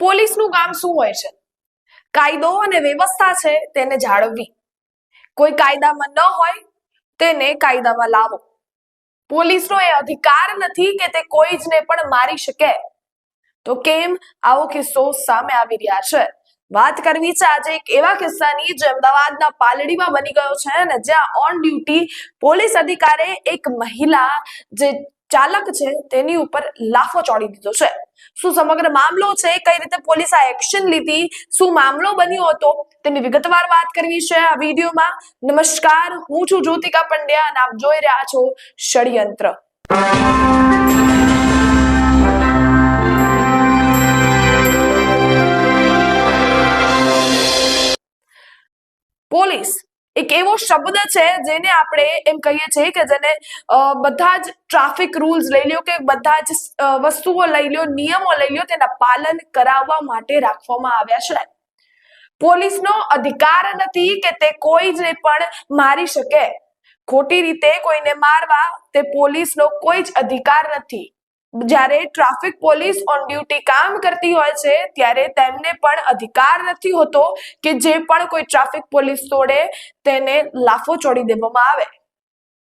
પોલીસનું કામ શું હોય છે? કાયદો અને વ્યવસ્થા છે તેને જાળવવી. કોઈ કાયદામાં ન હોય તેને કાયદામાં લાવો. પોલીસનો એ અધિકાર નથી કે તે કોઈ જને પણ મારી શકે. તો કેમ આવો કિસ્સો સામે આવી રહ્યા છે? વાત કરવી છે આજે એક એવા કિસ્સાની જે અમદાવાદના પાલડીમાં બની ગયો છે અને જ્યાં ઓન ડ્યુટી પોલીસ અધિકારે એક મહિલા જે ચાલક છે તેની ઉપર લાફો ચોડી દીધો છે. શું સમગ્ર મામલો છે? કઈ રીતે પોલીસ આ એક્શન લીધી? શું મામલો બન્યો હતો? તેની વિગતવાર વાત કરવી છે આ વિડીયોમાં. નમસ્કાર, હું છું જ્યોતિકા પંડ્યા અને આપ જોઈ રહ્યા છો ષડયંત્ર. પોલીસ એક એવો શબ્દ છે જેને આપણે એમ કહીએ છીએ કે જેને બધા જ ટ્રાફિક રૂલ્સ લઈ લ્યો કે બધા જ વસ્તુઓ લઈ લ્યો, નિયમો લઈ લ્યો તેના પાલન કરાવવા માટે રાખવામાં આવ્યા છે. પોલીસનો અધિકાર નથી કે તે કોઈ જ પણ મારી શકે. ખોટી રીતે કોઈને મારવા તે પોલીસનો કોઈ જ અધિકાર નથી. જ્યારે ટ્રાફિક પોલીસ ઓન ડ્યુટી કામ કરતી હોય છે, ત્યારે તેમને પણ અધિકાર નથી હોતો કે જે પણ કોઈ ટ્રાફિક પોલીસ તોડે, તેને લાફો ચોડી દેવામાં આવે.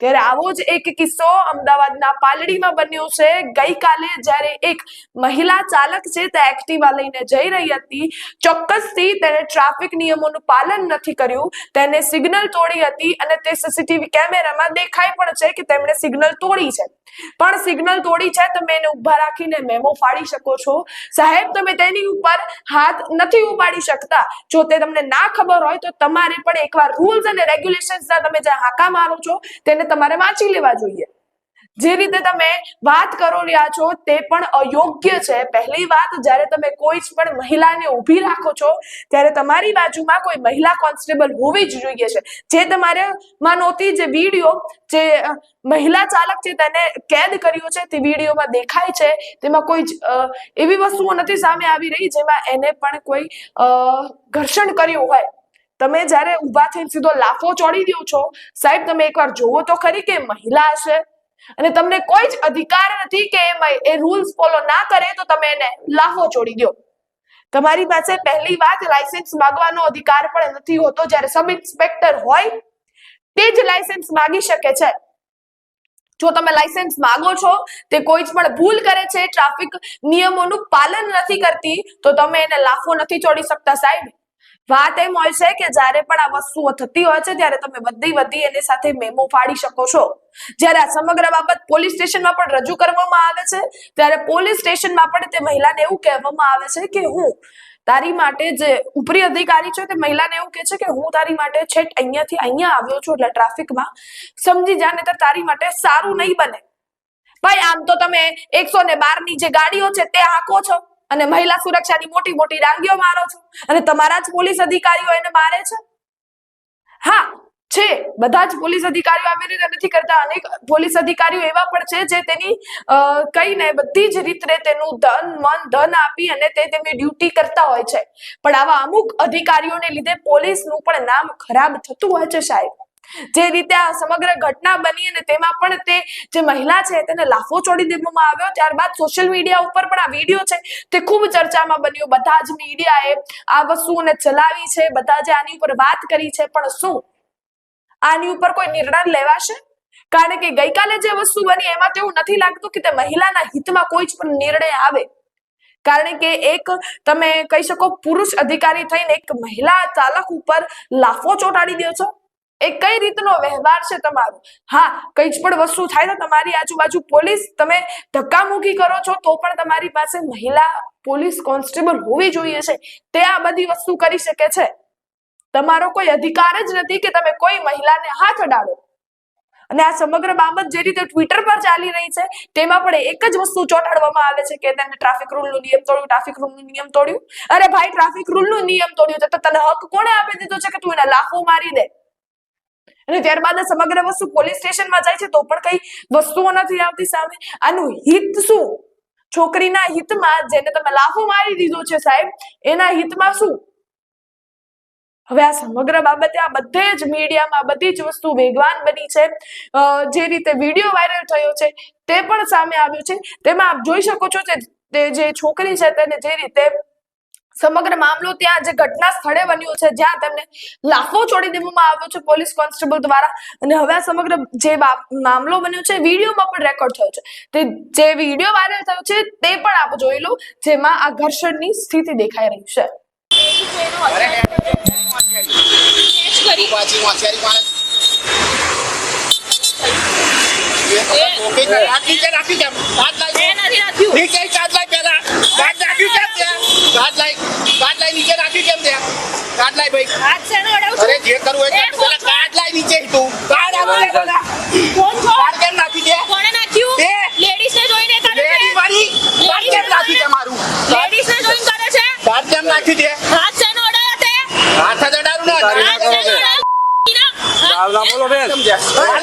ત્યારે આવો જ એક કિસ્સો અમદાવાદના પાલડીમાં બન્યો છે. ગઈકાલે જ્યારે એક મહિલા ચાલક છે તે એક્ટિવા લઈને જઈ રહી હતી, ચોક્કસથી તેને ટ્રાફિક નિયમોનું પાલન નથી કર્યું. તેને સિગ્નલ તોડી હતી અને તે સીસીટીવી કેમેરામાં દેખાય પણ છે કે તેમણે સિગ્નલ તોડી છે. પણ સિગ્નલ તોડી છે તમે એને ઊભા રાખીને મેમો ફાડી શકો છો. સાહેબ, તમે તેની ઉપર હાથ નથી ઉપાડી શકતા. જો તે તમને ના ખબર હોય તો તમારે પણ એકવાર રૂલ્સ અને રેગ્યુલેશન્સના તમે જે હાકા મારો છો, તેને તમારે વાંચી લેવા જોઈએ. જે રીતે તમે વાત કરો રહ્યા છો તે પણ અયોગ્ય છે. પહેલી વાત, જ્યારે તમે કોઈ જ પણ મહિલાને ઊભી રાખો છો, ત્યારે તમારી બાજુમાં કોઈ મહિલા કોન્સ્ટેબલ હોવી જ જોઈએ છે. જે તમારે નહોતી જે વીડિયો, જે મહિલા ચાલક છે તેને કેદ કર્યો છે, તે વિડીયોમાં દેખાય છે, તેમાં કોઈ એવી વસ્તુઓ નથી સામે આવી રહી જેમાં એને પણ કોઈ ઘર્ષણ કર્યું હોય. તમે જ્યારે ઊભા થઈને સીધો લાફો ચોડી દો છો, સાહેબ, તમે એકવાર જોવો તો ખરી કે મહિલા છે અને તમને કોઈ જ અધિકાર નથી કે એ રૂલ્સ ફોલો ના કરે તો તમે એને લાફો ચોડી દો. તમારી પાસે પહેલી વાત લાયસન્સ માંગવાનો અધિકાર પણ નથી હોતો જ્યારે સબ ઇન્સ્પેક્ટર હોય, તે જ લાયસન્સ માંગી શકે છે. જો તમે લાયસન્સ માંગો છો, તે કોઈ જ પણ ભૂલ કરે છે ટ્રાફિક નિયમોનું પાલન નથી કરતી, તો તમે એને લાફો નથી ચોડી શકતા સાહેબ. વાત એમ હોય છે કે જ્યારે પણ આ વસ્તુઓ થતી હોય છે, ત્યારે તમે બધી બધી એની સાથે મેમો ફાડી શકો છો. જ્યારે આ સમગ્ર બાબત પોલીસ સ્ટેશનમાં પણ રજૂ કરવામાં આવે છે, ત્યારે પોલીસ સ્ટેશનમાં પણ તે મહિલાને એવું કહેવામાં આવે છે કે હું તારી માટે જે ઉપરી અધિકારી છે, તે મહિલાને એવું કહે છે કે હું તારી માટે છેટ અહીંયાથી અહીંયા આવ્યો છું, એટલે ટ્રાફિકમાં સમજી જા, નહીંતર તારી માટે સારું નહીં બને. ભાઈ, આમ તો તમે એકસો ને બારની જે ગાડીઓ છે, તે હાંકો છો. અને મહિલા સુરક્ષાની મોટી મોટી ડાંગીઓ મારો છો. અને તમારા જ પોલીસ અધિકારીઓ એને મારે છે? હા, છે. બધા જ પોલીસ અધિકારીઓ આવી રીતે નથી કરતા. અનેક પોલીસ અધિકારીઓ એવા પણ છે જે તેની કહીને બધી જ રીતે તેનું ધન, મન, ધન આપી અને તે તેમની ડ્યુટી કરતા હોય છે. પણ આવા અમુક અધિકારીઓને લીધે પોલીસનું પણ નામ ખરાબ થતું હોય છે સાહેબ. જે રીતે આ સમગ્ર ઘટના બની અને તેમાં પણ તે જે મહિલા છે તેને લાફો ચોડી દેવામાં આવ્યો. ત્યારબાદ સોશિયલ મીડિયા ઉપર પણ આ વીડિયો છે તે ખૂબ ચર્ચામાં બન્યો. બધા જ મીડિયાએ આ વસ્તુઓને ચલાવી છે. બધા જે આની ઉપર વાત કરી છે. પણ શું? આની ઉપર કોઈ નિર્ણય લેવાશે? કારણ કે ગઈકાલે જે વસ્તુ બની એમાં તેવું નથી લાગતું કે તે મહિલાના હિતમાં કોઈ જ પણ નિર્ણય આવે. કારણ કે એક તમે કહી શકો પુરુષ અધિકારી થઈને એક મહિલા ચાલક ઉપર લાફો ચોંટાડી દો છો. એ કઈ રીતનો વ્યવહાર છે તમારો? હા, કઈ જ પણ વસ્તુ થાય તો તમારી આજુબાજુ પોલીસ, તમે ધક્કામુક્કી કરો છો તો પણ તમારી પાસે મહિલા પોલીસ કોન્સ્ટેબલ હોવી જોઈએ છે. તે આ બધી વસ્તુ કરી શકે છે. તમારો કોઈ અધિકાર જ નથી કે તમે કોઈ મહિલાને હાથ અડાડો. અને આ સમગ્ર બાબત જે રીતે ટ્વિટર પર ચાલી રહી છે, તેમાં પણ એક જ વસ્તુ ચોંટાડવામાં આવે છે કે તેને ટ્રાફિક રૂલનું નિયમ તોડ્યું, ટ્રાફિક રૂલનું નિયમ તોડ્યું. અરે ભાઈ, ટ્રાફિક રૂલનું નિયમ તોડ્યું તો તને હક કોણે આપી દીધો છે કે તું એને લાફો મારી દે? અને ત્યારબાદ સમગ્ર વસ્તુ પોલીસ સ્ટેશનમાં જાય છે, તો પણ કઈ વસ્તુઓ નથી આવતી સામે. આનું હિત શું? છોકરીના હિતમાં જેને તમે લાફો મારી દીધો છે સાહેબ, એના હિતમાં શું? હવે આ સમગ્ર બાબતે આ બધે જ મીડિયામાં બધી જ વસ્તુ વેગવાન બની છે. જે રીતે વીડિયો વાયરલ થયો છે, તે પણ સામે આવ્યું છે. તેમાં આપ જોઈ શકો છો કે જે છોકરી છે તેને જે રીતે સમગ્ર મામલો ત્યાં જે ઘટના સ્થળે બન્યું છે જ્યાં તેમને લાફો છોડી દેવામાં આવ્યો છે પોલીસ કોન્સ્ટેબલ દ્વારા અને હવે આ સમગ્ર જે મામલો બન્યો છે વિડીયોમાં પણ રેકોર્ડ થયો છે તે જે વીડિયો વાયરલ થયો છે તે પણ આપ જોઈ લો જેમાં આ ઘર્ષણની સ્થિતિ દેખાઈ રહી છે રાખી છે રાખી છે કાટ એ નથી રાખ્યું નીચે કાટ લાઈ પેલા નાખ્યું કેમ ત્યાં કાટ લાઈ કાટ લાઈ નીચે રાખી કેમ દે કાટ લાઈ ભાઈ. હાથ છે અડાવ અરે જે કરવું હોય પેલા કાટ લાઈ નીચે તું કાટ આવો લે કોણ છો કાટ કેમ નાખી દે કોણે નાખ્યું? તે. લેડીઝ ને જોઈને કરે લેડી છે મારી કાટ કેમ નાખી દે મારું? લેડીઝ ને જોઈને કરે છે? કાટ કેમ નાખી દે હાથ શેનો અડાયા તે હાથ જ અડાડું ને હાથ બોલો બેન. જ પણ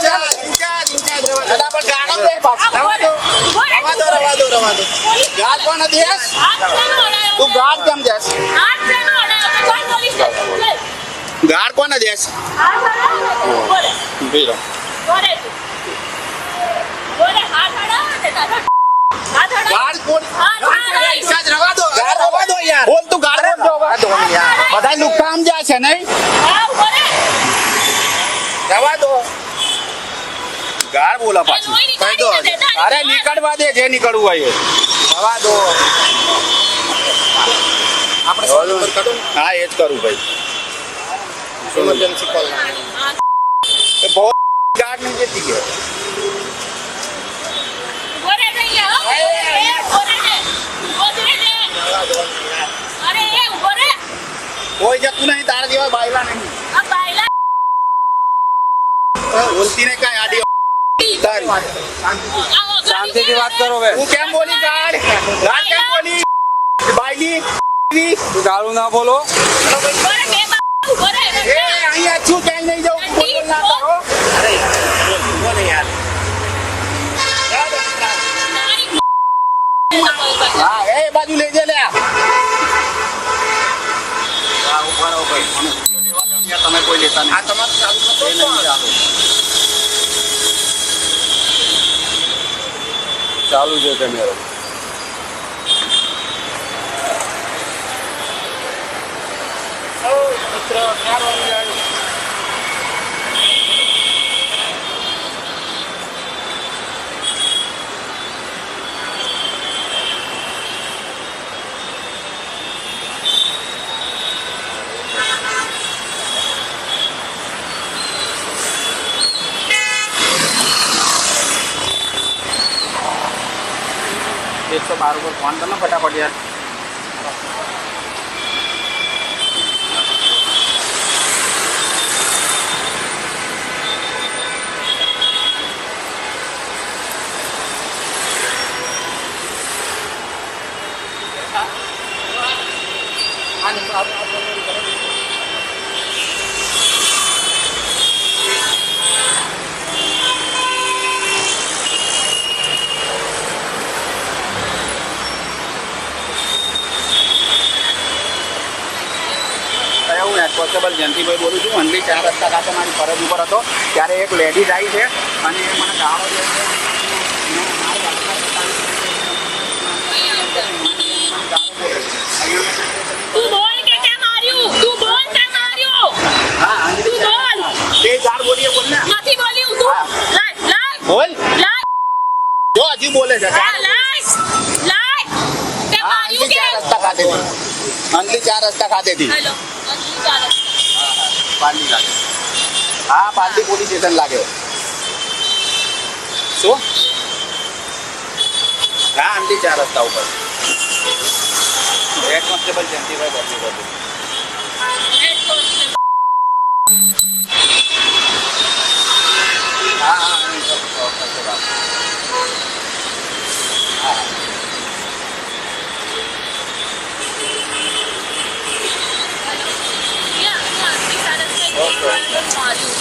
પાછો. રવા દો રવા દો રવા દો. ગાળ કોણ દેશ તું? ગાળ કેમ બોલે? ગાળ કોને દેશ હાથ અડાયો ને તે? બોલે. ભીરો બોલે તું. બોલે, હાથ અડાયો ને તારો? હાથ અડાયો? ગાળ કોણ હાથ અડાયો. ઈસાજ રવા દો ગાળ રવા દો યાર બોલ તું ગાળ રવા દો યાર બધા લુખ્ખા સમજ્યા છે નહીં હા, બોલે. રવા દો ગાળ બોલા પાછી કહી દો અરે નીકળવા દે જે નીકળવું હોય. રવા દો આપણે સો નંબર કાઢો ને. હા એ જ કરું ભાઈ ઇમરજન્સી કોલ હા. એ બહુ ગાળ નહીં જતી કે બોલે છે અહીંયા, હો. એ, બોલે છે. બોલે છે. અરે, એ ઊભો રે. કોઈ જતું નહીં તારા જેવા બાયલા નહીં આ બાયલા બોલતી નહીં કાંઈ આડી તારી આ વગરની શાંતિથી વાત છે. કરો બેન તું કેમ બોલી ગાળ ગાળ કેમ બોલી બાયલી તું ગાળું ના બોલો. બોલે, બે બાજુ ઊભો રે. એ અહીંયા છું ક્યાંય નહીં જાઉં બોલ બોલ ના કરો. અરે બોલ બોલ યાર હા એ બાજુ લઈ જઈ લે હા ઊભા રહો ભાઈ મને વીડિયો લેવા દો ને તમે કોઈ લેતા નહીં આ તમારું ચાલુ કરતો એ નહીં ચાલુ. ચાલુ છે કેમેરો મિત્ર ક્યાં વાળી જાય એકસો બાર ઉપર ફોન કરો ને ફટાફટ યાર આ નંબર આપણો આપણો નંબર કરો. અરે હું હેડ કોન્સ્ટેબલ જયંતિભાઈ બોલું છું. અંડલી ચાર રસ્તા ખાતે મારી ફરજ ઉપર હતો. ત્યારે એક લેડીઝ આવી છે અને મને ગાળો દે છે અને મારી હાલત બતાવી છે. મને ગાળો બોલે છે. તું બોલ કે તે માર્યું તું બોલ તે માર્યું હા, અંજલિ તું બોલ તે ગાળ બોલીએ બોલ ને નથી બોલ્યું તું લાય લાય બોલ લાય જો હજી બોલે છે હા લાય લાય તે હા, માર્યું અંજલિ કે ચાર રસ્તા ખાતેથી અંજલિ ચાર રસ્તા ખાતેથી હેલો અંજલિ ચાલો પાલડી લાગે હા પાલડી પોલીસ સ્ટેશન લાગે શું હા આંટી ચાર રસ્તા ઉપર હેડ કોન્સ્ટેબલ જયંતિભાઈ બોલી બોલી હેડ કોન્સ્ટેબલ હા હા અહીં તો- તો- તો- તો વાત. હા હા. યા યા અંજલિ ચાલો છે માર્યું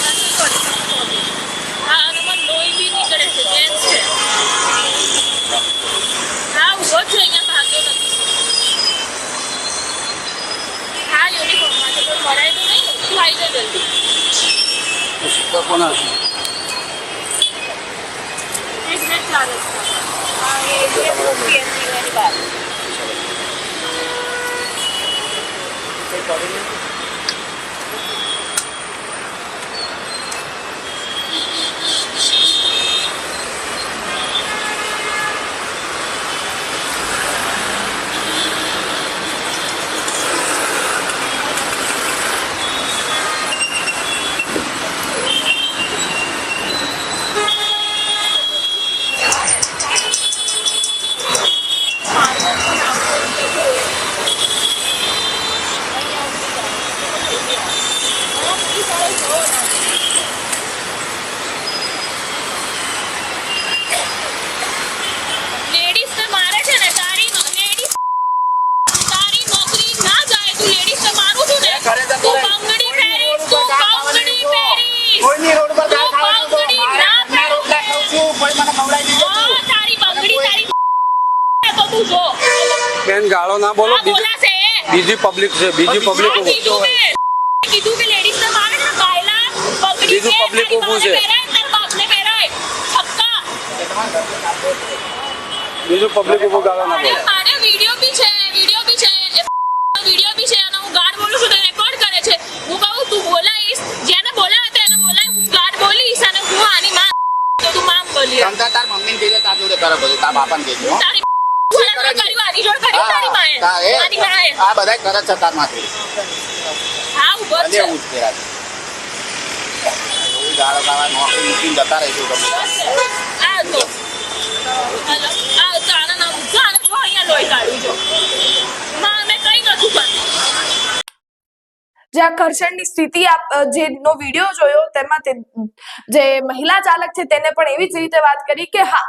હા લોહી બી નીકળે છે છે હા ઊભો છે અહીંયા ભાગ્યો નથી હા યુનિફોર્મમાં છે કોઈ મરાય તો નહીં? તું જલ્દી તો કોના એક મિનિટ ચાલે છે લેડીઝ ને મારે છે ને તારી લેડીઝ તારી નોકરી ના જાય તું લેડીઝ ને મારું છું ને ઘરે જતો તું રહે. બંગડી પહેરીશ તું બંગડી પહેરીશ કોઈની રોડ પર તું ખાવાનું તો બંગડી મારે ના ઘરના રોટલા ખાઉં છું કોઈ મને ખવડાવી નહીં હા, દેતું. તારી બંગડી તારી તો તું જો બેન ગાળો ના બોલો બીજી પબ્લિક છે બીજી પબ્લિક કીધું કે લેડીઝ ને મારે ને કાયલા બીજું પબ્લિક ઊભું છે. બીજું પબ્લિક ઉપર ગાળો ના બોલો. મારે વીડિયો બી છે વીડિયો બી છે એ વીડિયો બી છે અને હું ગાર્ડ બોલું છું તો રેકોર્ડ કરે છે. હું કહું તું બોલાઈશ. જેને બોલાવે તો એને બોલાય. હું ગાર્ડ બોલીશ અને હું આની માં તો તું મામ બોલી તમતાર તાર મમ્મીને કહેજે તાર જોડે કરે બધું તાર બાપાને કહેજે આ કરે છે તારમાંથી. જ છે. એવું જ કહેવાય. એવું ગાળો ગાળા નોકરી મૂકીને જતા રહીશું તમે આ ઘર્ષણની સ્થિતિ આપ જેનો જે નો વીડિયો જોયો તેમાં તે જે મહિલા ચાલક છે તેને પણ એવી જ રીતે વાત કરી કે હા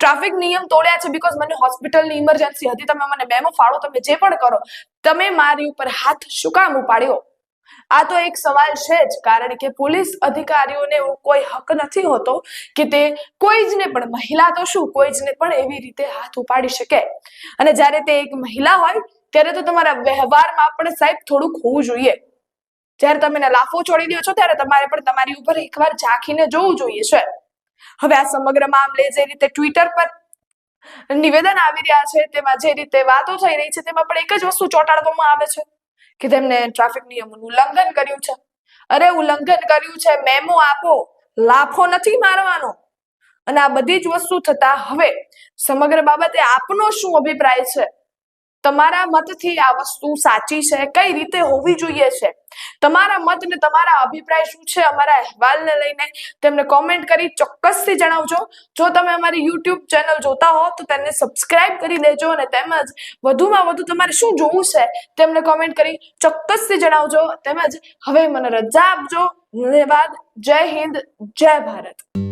ટ્રાફિક નિયમ તોડ્યા છે બીકોઝ મને હોસ્પિટલની ઇમરજન્સી હતી. તમે મને મેમો ફાળો, તમે જે પણ કરો, તમે મારી ઉપર હાથ શું કામ ઉપાડ્યો? આ તો એક સવાલ છે જ, કારણ કે પોલીસ અધિકારીઓને એવો કોઈ હક નથી હોતો કે તે કોઈ જ ને પણ, મહિલા તો શું કોઈ જ ને પણ એવી રીતે હાથ ઉપાડી શકે. અને જ્યારે તે એક મહિલા હોય, ત્યારે તો તમારા વ્યવહારમાં પણ સાહેબ થોડુંક હોવું જોઈએ. જ્યારે તમે લાફો છોડી દો છો, ત્યારે તમારે પણ તમારી ઉપર એકવાર ઝાંખીને જોવું જોઈએ છે હવે આ સમગ્ર મામલે જે રીતે ટ્વિટર પર નિવેદન આવી રહ્યા છે, તેમાં જે રીતે વાતો થઈ રહી છે, તેમાં પણ એક જ વસ્તુ ચોંટાડવામાં આવે છે કે તેમને ટ્રાફિક નિયમોનું ઉલ્લંઘન કર્યું છે. અરે, ઉલ્લંઘન કર્યું છે, મેમો આપો, લાફો નથી મારવાનો. અને આ બધી જ વસ્તુ થતા હવે સમગ્ર બાબતે આપનો શું અભિપ્રાય છે? તમારા મતથી આ વસ્તુ સાચી છે, કઈ રીતે હોવી જોઈએ છે? તમારા મત ને તમારા અભિપ્રાય શું છે અમારા અહેવાલને લઈને તેમને કોમેન્ટ કરી ચોક્કસથી જણાવજો. જો તમે અમારી યુટ્યુબ ચેનલ જોતા હો, તો તેને સબસ્ક્રાઇબ કરી દેજો અને તેમજ વધુમાં વધુ તમારે શું જોવું છે, તેમને કોમેન્ટ કરી ચોક્કસથી જણાવજો. તેમજ હવે મને રજા આપજો. ધન્યવાદ. જય હિન્દ. જય ભારત.